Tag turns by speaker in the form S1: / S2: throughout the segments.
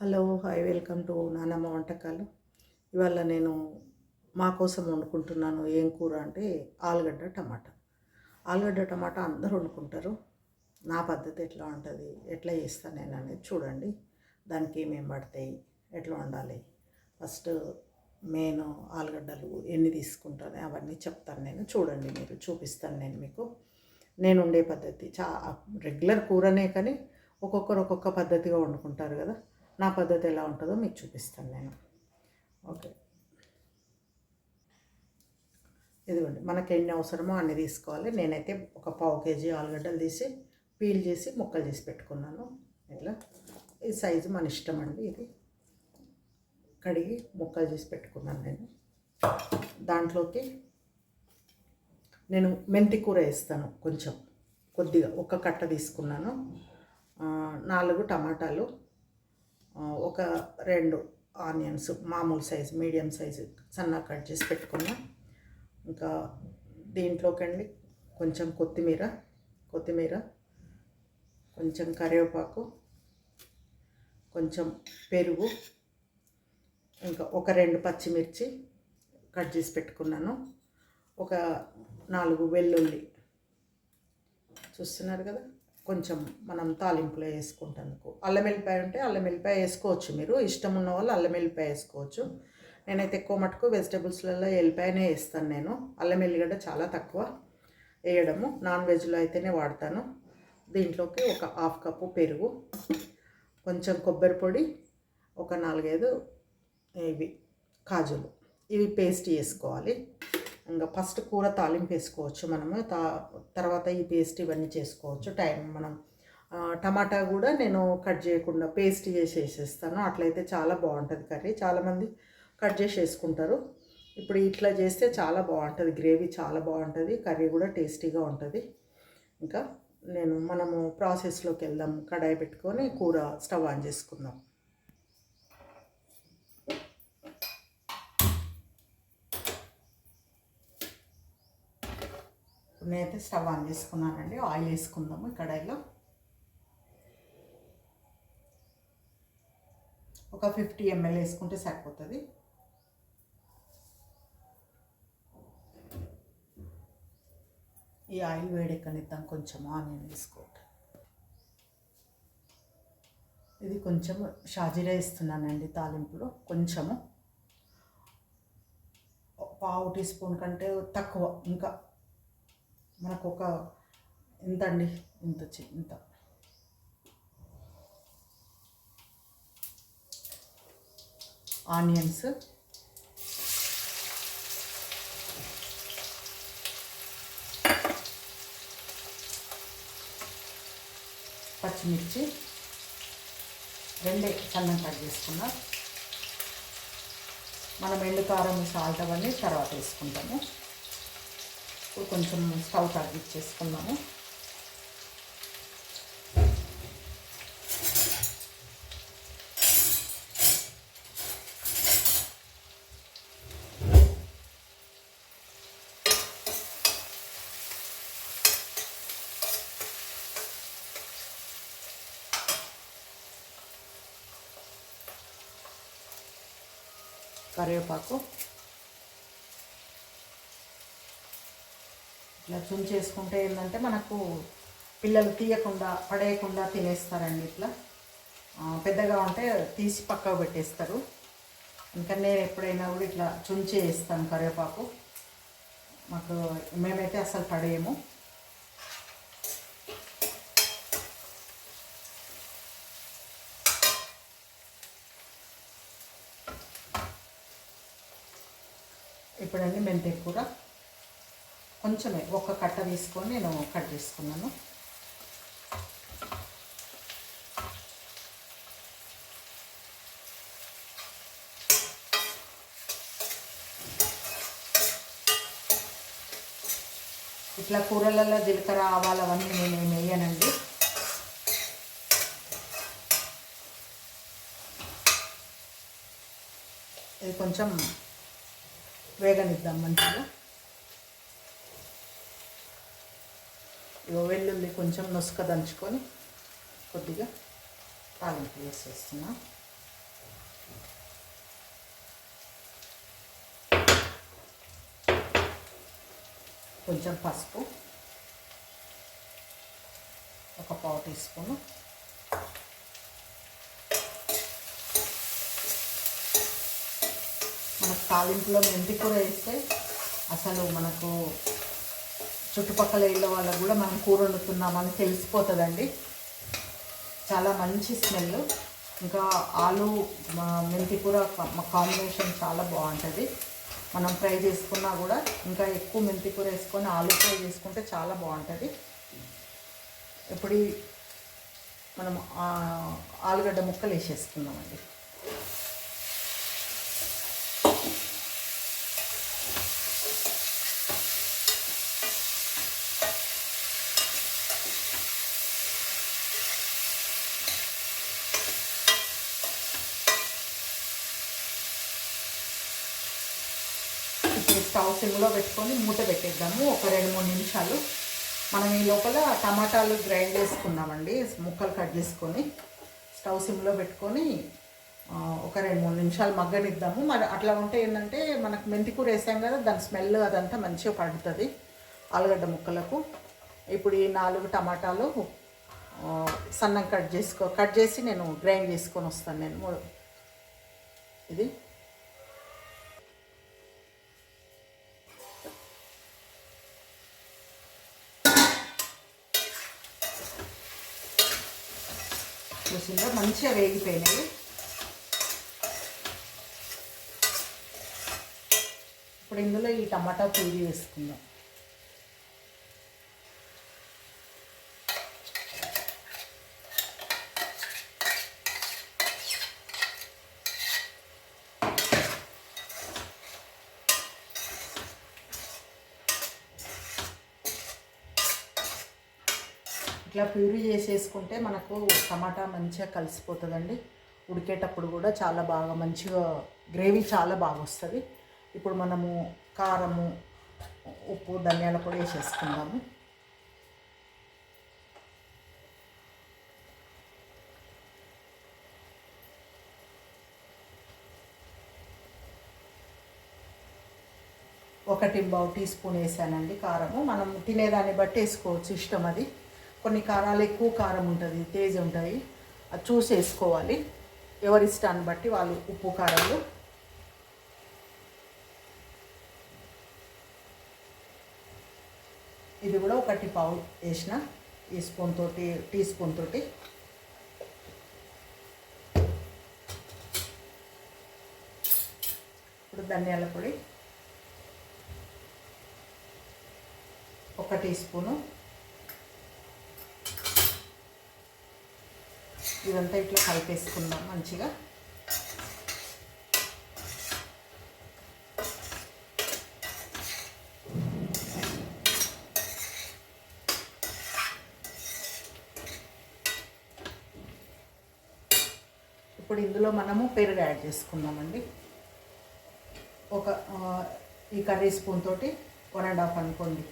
S1: Hello hi welcome to నానమ్మ వంటకాలు. ఇవాళ నేను మా కోసం వండుకుంటున్నాను ఏం కూర అంటే ఆలుగడ్డ టమాటా. ఆలుగడ్డ టమాటా అందరూ వండుకుంటారు. నా పద్ధతి ఎట్లా ఉంటుంది ఎట్లా చేస్తాను నేను అనేది చూడండి. దానికి ఏమేమి పడతాయి ఎట్లా వండాలి. ఫస్ట్ మెయిన్ ఆలుగడ్డలు ఎన్ని తీసుకుంటాను అవన్నీ చెప్తాను నేను. చూడండి మీరు చూపిస్తాను నేను మీకు. నేను ఉండే పద్ధతి చా రెగ్యులర్ కూరనే కానీ ఒక్కొక్కరు ఒక్కొక్క పద్ధతిగా వండుకుంటారు కదా. నా పద్ధతి ఎలా ఉంటుందో మీకు చూపిస్తాను నేను. ఓకే. ఇదిగోండి మనకి ఎన్ని అవసరమో అన్ని తీసుకోవాలి. నేనైతే ఒక పావు కేజీ ఆలుగడ్డలు తీసి పీల్ చేసి ముక్కలు చేసి పెట్టుకున్నాను. ఇట్లా. ఈ సైజు మన ఇష్టం అండి ఇది. కడిగి ముక్కలు చేసి పెట్టుకున్నాను నేను. దాంట్లోకి నేను మెంతి కూర వేస్తాను కొంచెం కొద్దిగా. ఒక కట్ట తీసుకున్నాను. నాలుగు టమాటాలు. ఒక రెండు ఆనియన్స్ మామూలు సైజు మీడియం సైజు సన్నగా కట్ చేసి పెట్టుకున్నా. ఇంకా దీంట్లోకండి కొంచెం కొత్తిమీర కొత్తిమీర కొంచెం కరివేపాకు కొంచెం పెరుగు ఇంకా ఒక రెండు పచ్చిమిర్చి కట్ చేసి పెట్టుకున్నాను. ఒక నాలుగు వెల్లుల్లి. చూస్తున్నారు కదా? కొంచెం మనం తాలింపులో వేసుకుంటందుకు. అల్లం వెల్లిపాయ ఉంటే అల్లం వెల్లిపాయ వేసుకోవచ్చు మీరు. ఇష్టం ఉన్న వాళ్ళు అల్లం వెల్లిపాయ వేసుకోవచ్చు. నేనైతే ఎక్కువ మటుకు వెజిటబుల్స్లలో వెల్లిపాయనే వేస్తాను నేను. అల్లం వెల్లిగడ్డ చాలా తక్కువ వేయడము. నాన్ వెజ్లో అయితేనే వాడతాను. దీంట్లోకి ఒక హాఫ్ కప్పు పెరుగు కొంచెం కొబ్బరి పొడి ఒక నాలుగైదు ఇవి కాజులు. ఇవి పేస్ట్ చేసుకోవాలి. ఇంకా ఫస్ట్ కూర తాలింపు వేసుకోవచ్చు మనము తా తర్వాత ఈ పేస్ట్ ఇవన్నీ చేసుకోవచ్చు టైం మనం. టమాటా కూడా నేను కట్ చేయకుండా పేస్ట్ చేసి వేసేస్తాను అట్లయితే చాలా బాగుంటుంది కర్రీ. చాలామంది కట్ చేసి వేసుకుంటారు ఇప్పుడు ఇట్లా చేస్తే చాలా బాగుంటుంది గ్రేవీ చాలా బాగుంటుంది కర్రీ కూడా టేస్టీగా ఉంటుంది. ఇంకా నేను మనము ప్రాసెస్లోకి వెళ్దాం కడాయి పెట్టుకొని కూర స్టవ్ ఆన్ చేసుకుందాం. నేనైతే స్టవ్ ఆన్ చేసుకున్నానండి ఆయిల్ వేసుకుందాము కడాయిలో. ఒక ఫిఫ్టీ ఎంఎల్ వేసుకుంటే సరిపోతుంది. ఈ ఆయిల్ వేడెక్కనిద్దాం కొంచెం ఆనియన్ వేసుకోండి ఇది కొంచెం షాజీరా ఇస్తున్నానండి తాలింపులో కొంచెము. పావు టీ స్పూన్ కంటే తక్కువ ఇంకా మనకు ఒక ఇంత అండి ఇంత చి- ఇంత. ఆనియన్స్. పచ్చిమిర్చి. రెండే సన్నం కట్ చేసుకున్నా. మనం ఎండు కారం సాల్ట్ అవన్నీ తర్వాత వేసుకుంటాము. ఇప్పుడు కొంచెం స్టవ్ తగ్గించేసుకున్నాము కరివేపాకు ఇట్లా చుంచేసుకుంటే ఏంటంటే మనకు పిల్లలు తీయకుండా పడేయకుండా తినేస్తారండి ఇట్లా. పెద్దగా ఉంటే తీసి పక్కకు పెట్టేస్తారు. ఇంకా నేను ఎప్పుడైనా కూడా ఇట్లా చుంచి వేస్తాను కరివేపాకు. మాకు మేమైతే అసలు పడేయము. ఇప్పుడండి మెంతి కూర. కొంచెమే ఒక కట్ట తీసుకొని నేను కట్ చేసుకున్నాను. ఇట్లా కూరలలో జీలకర్ర ఆవాలు అవన్నీ నేను వేయనండి. ఇది కొంచెం వేగనిద్దాం మంచిగా. ఇగో వెల్లుల్లి కొంచెం నుసుక దంచుకొని కొద్దిగా తాలింపు వేసేస్తున్నా కొంచెం పసుపు. ఒక పావు టీ స్పూను. మనకు తాలింపులో మెంతి కూర వేస్తే అసలు మనకు చుట్టుపక్కల ఇళ్ళ వాళ్ళకు కూడా మనం కూర వండుతున్నామని తెలిసిపోతుందండి. చాలా మంచి స్మెల్. ఇంకా ఆలు మెంతి కూర కాంబినేషన్ చాలా బాగుంటుంది. మనం ఫ్రై చేసుకున్నా కూడా ఇంకా ఎక్కువ మెంతి కూర వేసుకొని ఆలు ఫ్రై చేసుకుంటే చాలా బాగుంటుంది. ఇప్పుడు మనం ఆలుగడ్డ ముక్కలు వేసేసుకుందామండి ఇప్పుడు స్టవ్ సిమ్లో పెట్టుకొని మూత పెట్టేద్దాము. ఒక రెండు మూడు నిమిషాలు. మనం ఈ లోపల టమాటాలు గ్రైండ్ చేసుకున్నామండి ముక్కలు కట్ చేసుకొని స్టవ్ సిమ్లో పెట్టుకొని ఒక రెండు మూడు నిమిషాలు మగ్గనిద్దాము. మరి అట్లా ఉంటే ఏంటంటే మనకు మెంతికూర వేసాం కదా దాని స్మెల్ అదంతా మంచిగా పడుతుంది ఆలుగడ్డ ముక్కలకు. ఇప్పుడు ఈ నాలుగు టమాటాలు సన్నం కట్ చేసుకో కట్ చేసి నేను గ్రైండ్ చేసుకొని వస్తాను. నేను ఇది. చూసిందా మంచిగా వేగిపోయినాయి. ఇప్పుడు ఇందులో ఈ టమాటా పూరి వేసుకుందాం. ఇట్లా ప్యూరీ చేసేసుకుంటే మనకు టమాటా మంచిగా కలిసిపోతుందండి. ఉడికేటప్పుడు కూడా చాలా బాగా మంచిగా గ్రేవీ చాలా బాగా వస్తుంది. ఇప్పుడు మనము కారము ఉప్పు ధనియాల పొడి వేసేసుకుందాము. ఒకటి బావు టీ స్పూన్ వేసానండి కారము. మనం తినేదాన్ని బట్టి వేసుకోవచ్చు ఇష్టం అది. కొన్ని కారాలు ఎక్కువ కారం ఉంటుంది తేజ ఉంటాయి అది చూసి వేసుకోవాలి. ఎవరి ఇష్టాన్ని బట్టి వాళ్ళు ఉప్పు కారాలు ఇది కూడా ఒకటి పావు వేసిన ఈ స్పూన్ తోటి టీ స్పూన్ తోటి. ఇప్పుడు ధనియాల పొడి. ఒక టీ స్పూను ఇదంతా ఇట్లా కలిపేసుకుందాం మంచిగా. ఇప్పుడు ఇందులో మనము పెరుగు యాడ్ చేసుకుందామండి. ఒక ఈ కర్రీ స్పూన్ తోటి వన్ అండ్ హాఫ్ అనుకోండి.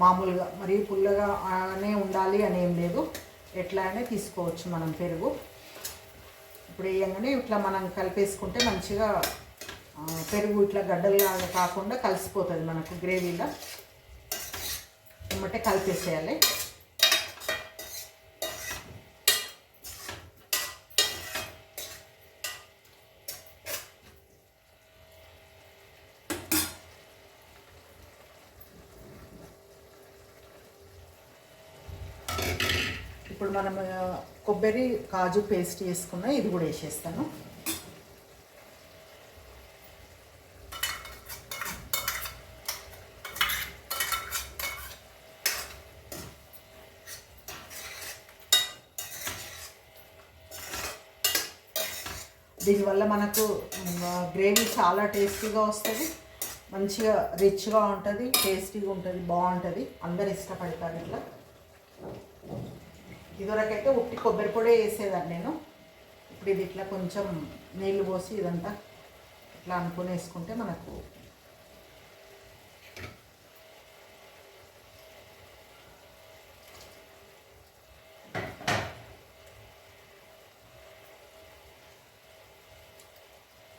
S1: మామూలుగా మరీ పుల్లగానే ఉండాలి అని ఏం లేదు. ఎట్లా అయినా తీసుకోవచ్చు మనం పెరుగు. ఇప్పుడు వేయంగానే ఇట్లా మనం కలిపేసుకుంటే మంచిగా పెరుగు ఇట్లా గడ్డలు కాకుండా కలిసిపోతుంది మనకు గ్రేవీలో. ఏమంటే కలిపేసేయాలి. ఇప్పుడు మనం కొబ్బరి కాజు పేస్ట్ చేసుకున్న ఇది కూడా వేసేస్తాను. దీనివల్ల మనకు గ్రేవీ చాలా టేస్టీగా వస్తుంది. మంచిగా రిచ్గా ఉంటుంది టేస్టీగా ఉంటుంది బాగుంటుంది. అందరు ఇష్టపడతారు ఇట్లా. ఇదివరకైతే ఉట్టి కొబ్బరి పొడి వేసేదాన్ని నేను. ఇప్పుడు ఇది ఇట్లా కొంచెం నీళ్ళు పోసి ఇదంతా ఇట్లా అనుకుని వేసుకుంటే మనకు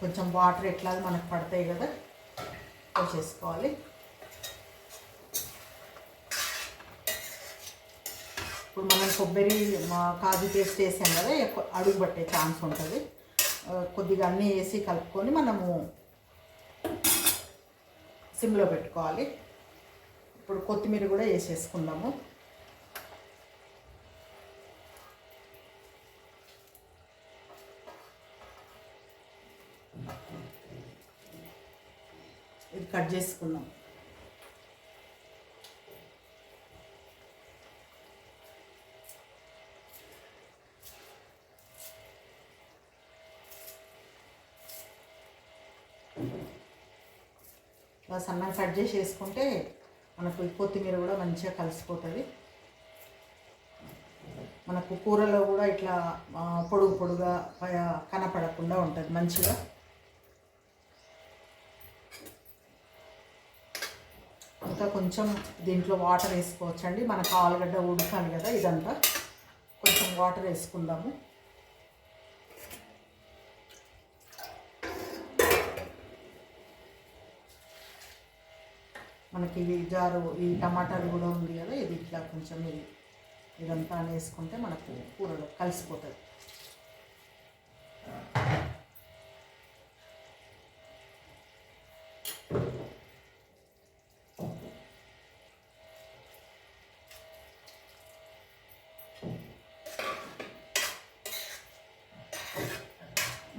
S1: కొంచెం వాటర్ ఎట్లా మనకు పడతాయి కదా చేసుకోవాలి. ఇప్పుడు మనం కొబ్బరి మా కాజు పేస్ట్ వేసాం కదా అడుగు పట్టే ఛాన్స్ ఉంటుంది. కొద్దిగా అన్నీ వేసి కలుపుకొని మనము సిమ్లో పెట్టుకోవాలి. ఇప్పుడు కొత్తిమీర కూడా వేసేసుకుందాము. ఇది కట్ చేసుకుందాం. ఇలా సన్నగా కట్ చేసి వేసుకుంటే మనకు కొత్తిమీర కూడా మంచిగా కలిసిపోతుంది. మనకు కూరలో కూడా ఇట్లా పొడుగు పొడుగా కనపడకుండా ఉంటుంది మంచిగా. ఇంకా కొంచెం దీంట్లో వాటర్ వేసుకోవచ్చండి. మనకు ఆలుగడ్డ ఉడకాలి కదా ఇదంతా. కొంచెం వాటర్ వేసుకుందాము. మనకి ఇది జారు ఈ టమాటాలు కూడా ఉంది కదా ఇది ఇట్లా కొంచెం ఇది ఇదంతా వేసుకుంటే మనకు కూరలో కలిసిపోతుంది.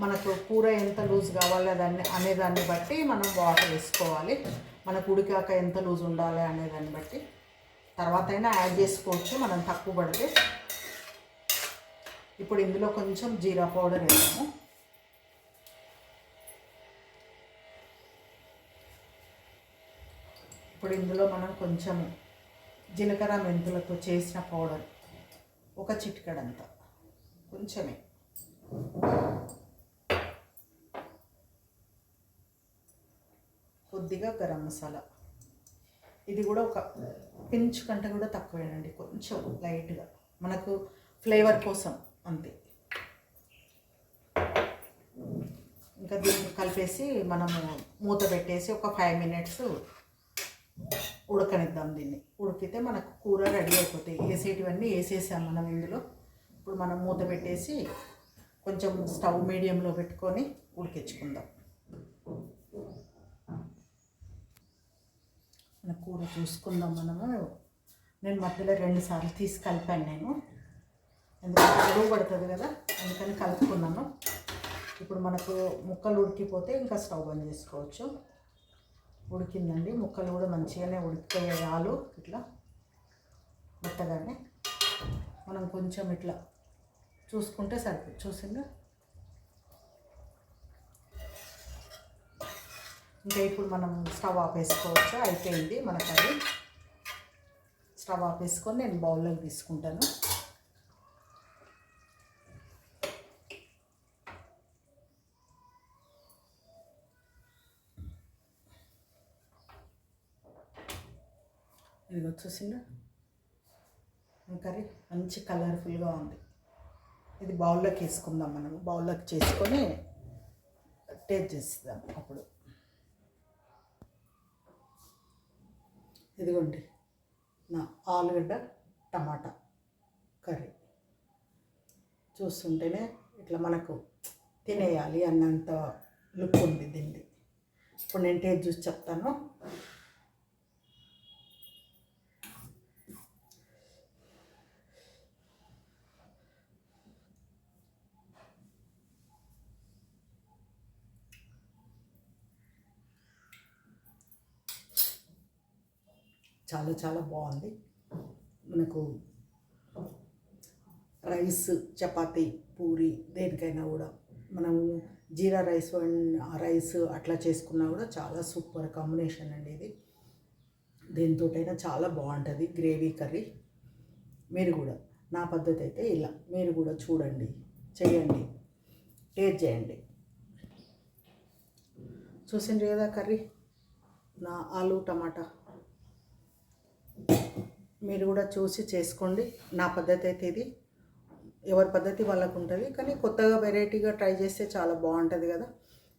S1: మనకు కూర ఎంత లూజ్ కావాలి దాన్ని అనేదాన్ని బట్టి మనం వాటర్ వేసుకోవాలి. మనకు ఉడికాక ఎంత లూజ్ ఉండాలి అనే దాన్ని బట్టి తర్వాత అయినా యాడ్ చేసుకోవచ్చు మనం తక్కువ పడితే. ఇప్పుడు ఇందులో కొంచెం జీరా పౌడర్ వేసాము. ఇప్పుడు ఇందులో మనం కొంచెం జీలకర్ర మెంతులతో చేసిన పౌడర్ ఒక చిటికడంత కొంచెమే. కొద్దిగా గరం మసాలా. ఇది కూడా ఒక పించ్ కంటే కూడా తక్కువేనండి కొంచెం లైట్గా. మనకు ఫ్లేవర్ కోసం అంతే. ఇంకా దీన్ని కలిపేసి మనము మూత పెట్టేసి ఒక ఫైవ్ మినిట్స్ ఉడకనిద్దాం దీన్ని. ఉడికితే మనకు కూర రెడీ అయిపోతాయి. వేసేటివన్నీ వేసేసాం మనం ఇందులో. ఇప్పుడు మనం మూత పెట్టేసి కొంచెం స్టవ్ మీడియంలో పెట్టుకొని ఉడికించుకుందాం. కూర చూసుకుందాం మనము. నేను మధ్యలో రెండు సార్లు తీసి కలిపాను నేను. ఎందుకంటే అడుగు పడుతుంది కదా అందుకని కలుపుకున్నాను. ఇప్పుడు మనకు ముక్కలు ఉడికిపోతే ఇంకా స్టవ్ బంద్ చేసుకోవచ్చు. ఉడికిందండి. ముక్కలు కూడా మంచిగానే ఉడికిపోయాయి ఇట్లా మెత్తగానే. మనం కొంచెం ఇట్లా చూసుకుంటే సరిపోతుంది చూసిందా? ఇంకా ఇప్పుడు మనం స్టవ్ ఆపేసుకోవచ్చు. అయిపోయింది మనకు అది స్టవ్ ఆపేసుకొని నేను బౌల్లోకి తీసుకుంటాను. ఇది వచ్చేసిందా కర్రీ మంచి కలర్ఫుల్గా ఉంది. ఇది బౌల్లోకి వేసుకుందాం మనం. బౌల్లోకి చేసుకొని టేస్ట్ చేస్తాం అప్పుడు. ఇదిగోండి నా ఆలుగడ్డ టమాటా కర్రీ. చూస్తుంటేనే ఇట్లా మనకు తినేయాలి అన్నంత లుక్ ఉంది దీన్ని ఇప్పుడు నేను టేస్ట్ చూసి చెప్తాను. చాలా చాలా బాగుంది. మనకు రైస్ చపాతి పూరి దేనికైనా కూడా మనము జీరా రైస్ రైస్ అట్లా చేసుకున్నా కూడా చాలా సూపర్ కాంబినేషన్ అండి ఇది. దేనితోటైనా చాలా బాగుంటుంది గ్రేవీ కర్రీ. మీరు కూడా నా పద్ధతి అయితే ఇలా మీరు కూడా చూడండి చేయండి టేస్ట్ చేయండి. చూసిండ్రు కదా కర్రీ? నా ఆలు టమాటా. మీరు కూడా చూసి చేసుకోండి. నా పద్ధతి అయితే ఇది. ఎవరి పద్ధతి వాళ్ళకు ఉంటుంది. కానీ కొత్తగా వెరైటీగా ట్రై చేస్తే చాలా బాగుంటుంది కదా.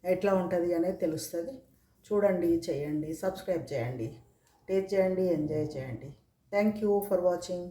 S1: ఎట్లా ఉంటుంది అనేది తెలుస్తుంది. చూడండి చేయండి సబ్స్క్రైబ్ చేయండి. టేస్ట్ చేయండి ఎంజాయ్ చేయండి. Thank you for watching